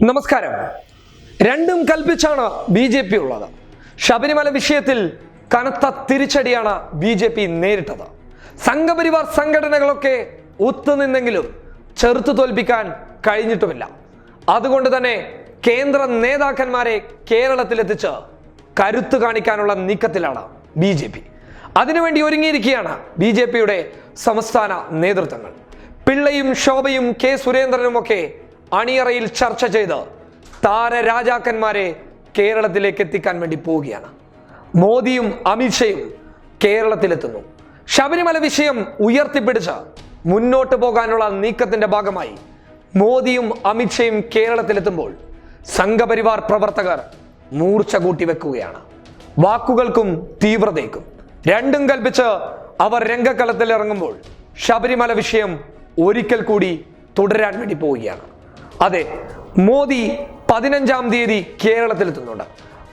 നമസ്കാരം. രണ്ടും കൽപ്പിച്ചാണ് B J P ഉള്ളത്. ശബരിമല വിഷയത്തിൽ കനത്ത തിരിച്ചടിയാണ് ബി ജെ പി നേരിട്ടത്. സംഘപരിവാർ സംഘടനകളൊക്കെ ഒത്തുനിന്നെങ്കിലും ചെറുത്തു തോൽപ്പിക്കാൻ കഴിഞ്ഞിട്ടുമില്ല. അതുകൊണ്ട് തന്നെ കേന്ദ്ര നേതാക്കന്മാരെ കേരളത്തിലെത്തിച്ച് കരുത്ത് കാണിക്കാനുള്ള നീക്കത്തിലാണ് ബി ജെ പി. അതിനുവേണ്ടി ഒരുങ്ങിയിരിക്കുകയാണ് ബി ജെ പിയുടെ സംസ്ഥാന നേതൃത്വങ്ങൾ. പിള്ളയും ശോഭയും കെ സുരേന്ദ്രനുമൊക്കെ അണിയറയിൽ ചർച്ച ചെയ്ത് താരരാജാക്കന്മാരെ കേരളത്തിലേക്ക് എത്തിക്കാൻ വേണ്ടി പോവുകയാണ്. മോദിയും അമിത്ഷയും കേരളത്തിലെത്തുന്നു. ശബരിമല വിഷയം ഉയർത്തിപ്പിടിച്ച് മുന്നോട്ട് പോകാനുള്ള നീക്കത്തിന്റെ ഭാഗമായി മോദിയും അമിത്ഷയും കേരളത്തിലെത്തുമ്പോൾ സംഘപരിവാർ പ്രവർത്തകർ മൂർച്ച കൂട്ടി വെക്കുകയാണ്. വാക്കുകൾക്കും തീവ്രതയ്ക്കും. രണ്ടും കൽപ്പിച്ച് അവർ രംഗക്കളത്തിൽ ഇറങ്ങുമ്പോൾ ശബരിമല വിഷയം ഒരിക്കൽ കൂടി തുടരാൻ വേണ്ടി പോവുകയാണ്. അതെ മോദി പതിനഞ്ചാം തീയതി കേരളത്തിലെത്തുന്നുണ്ട്.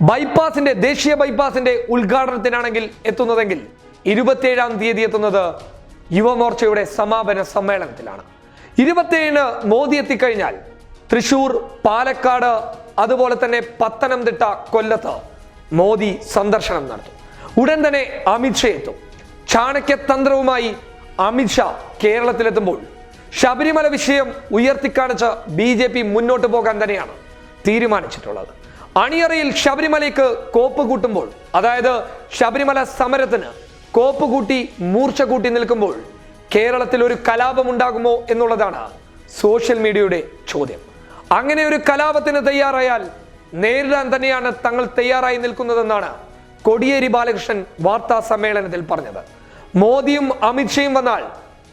ബൈപ്പാസിന്റെ ദേശീയ ബൈപ്പാസിന്റെ ഉദ്ഘാടനത്തിനാണെങ്കിൽ എത്തുന്നതെങ്കിൽ ഇരുപത്തിയേഴാം തീയതി എത്തുന്നത് യുവമോർച്ചയുടെ സമാപന സമ്മേളനത്തിലാണ്. ഇരുപത്തിയേഴിന് മോദി എത്തിക്കഴിഞ്ഞാൽ തൃശൂർ പാലക്കാട് അതുപോലെ തന്നെ പത്തനംതിട്ട കൊല്ലത്ത് മോദി സന്ദർശനം നടത്തും. ഉടൻ തന്നെ അമിത്ഷാ എത്തും. ചാണക്യതന്ത്രവുമായി അമിത്ഷാ കേരളത്തിലെത്തുമ്പോൾ ശബരിമല വിഷയം ഉയർത്തിക്കാണിച്ച് ബി ജെ പി മുന്നോട്ട് പോകാൻ തന്നെയാണ് തീരുമാനിച്ചിട്ടുള്ളത്. അണിയറയിൽ ശബരിമലയ്ക്ക് കോപ്പ് കൂട്ടുമ്പോൾ അതായത് ശബരിമല സമരത്തിന് കോപ്പ് കൂട്ടി മൂർച്ച കൂട്ടി നിൽക്കുമ്പോൾ കേരളത്തിൽ ഒരു കലാപം ഉണ്ടാകുമോ എന്നുള്ളതാണ് സോഷ്യൽ മീഡിയയുടെ ചോദ്യം. അങ്ങനെ ഒരു കലാപത്തിന് തയ്യാറായാൽ നേരിടാൻ തന്നെയാണ് തങ്ങൾ തയ്യാറായി നിൽക്കുന്നതെന്നാണ് കൊടിയേരി ബാലകൃഷ്ണൻ വാർത്താ സമ്മേളനത്തിൽ പറഞ്ഞത്. മോദിയും അമിത്ഷയും വന്നാൽ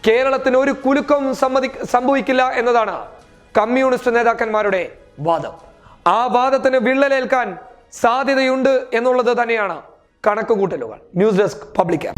കേരളത്തിന് ഒരു കുലുക്കവും സമ്മതി സംഭവിക്കില്ല എന്നതാണ് കമ്മ്യൂണിസ്റ്റ് നേതാക്കന്മാരുടെ വാദം. ആ വാദത്തിന് വിള്ളലേൽക്കാൻ സാധ്യതയുണ്ട് എന്നുള്ളത് തന്നെയാണ് കണക്കുകൂട്ടലുകൾ. News desk public